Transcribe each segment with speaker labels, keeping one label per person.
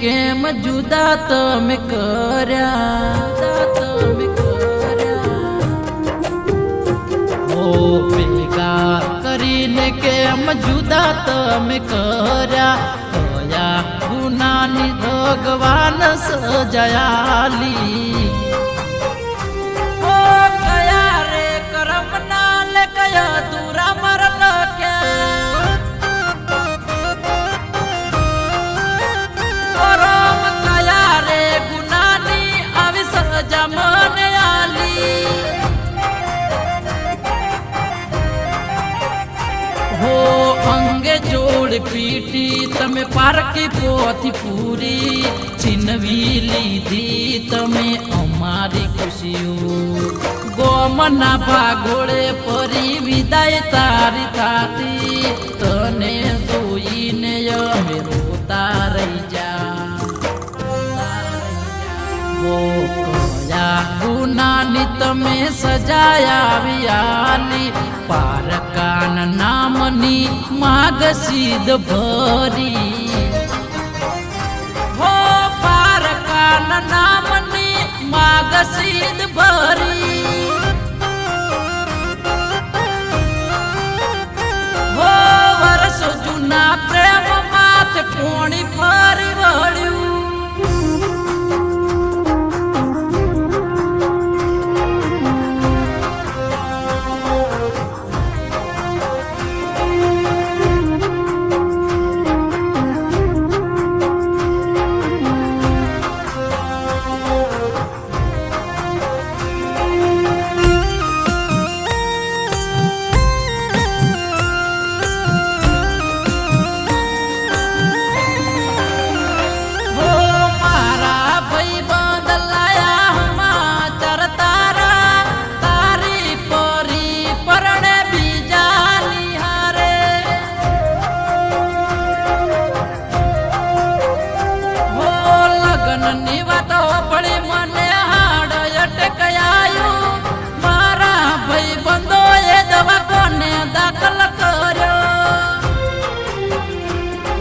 Speaker 1: તમે કર્યા જુદા તમે કર્યા? ઓ ભેગા કરીને કેમ જુદા તમે કર્યા? કયા ગુનાની ભગવાન સજયાલી. જોડ પીટી તમે પારકી પોથી પૂરી, છીનવી લીધી તમે અમારી ખુશીઓ. ગોમના ભાગોળે પરી વિદાય તારી તાતી તને જોઈને અમે રોતા રહી જા. ગુનાની તમે સજાયા વિયાની પારકાન નામની માગ સિદ્ધ ભરી. હો પારકાન નામની માગ સિદ્ધ ભરી. લગનની વાતો પડી મને હાડ અટકાયું. મારા ભાઈ બંધો એ દવા કોને દાખલ કર્યો.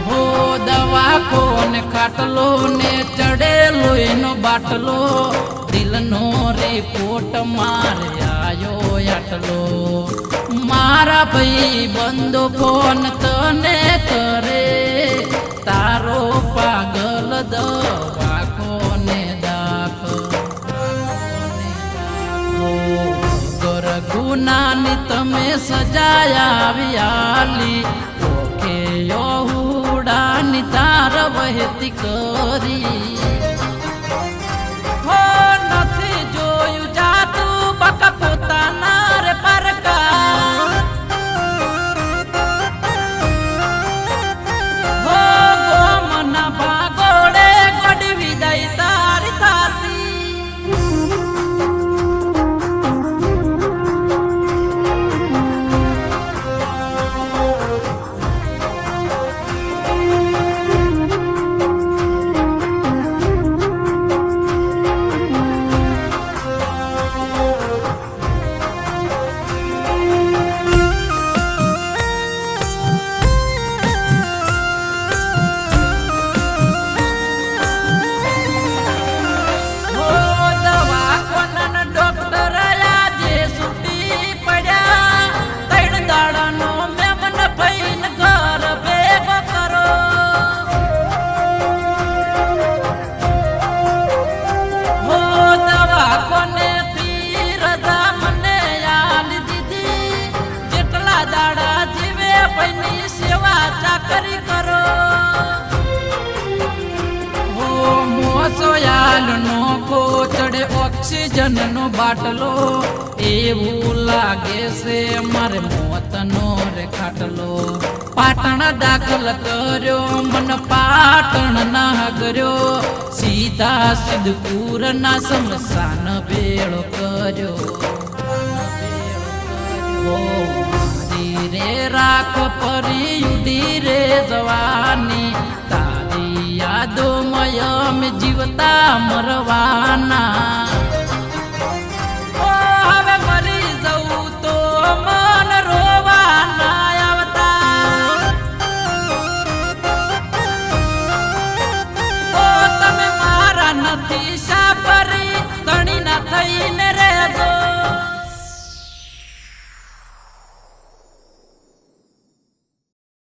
Speaker 1: હો કોને ખાટલો ને ચડેલો, એનો બાટલો દિલનો રિપોર્ટ મારે આયો આટલો. મારા ભાઈ બંધો ફોન તને કરે, તારો પાગલ દવા ગુનાની તમે સજાયા આલી. ઓકે યહુડાની તાર વહેતી કરી. મોસોયાલ નો કોચડે ઓક્સિજનનો બાટલો. એવું લાગે છે મારે મોતનો રે ખાટલો પાટણ દાખલ કર્યો, મન પાટણ ના કર્યો સીધા સિદ્ધપુર ના સમસાન ભેળો કર્યો. રે રાખ પરી ઉડી રે જવાની. તારી યાદોમય અમે જીવતા મરવાના. હવે મરી જવું તો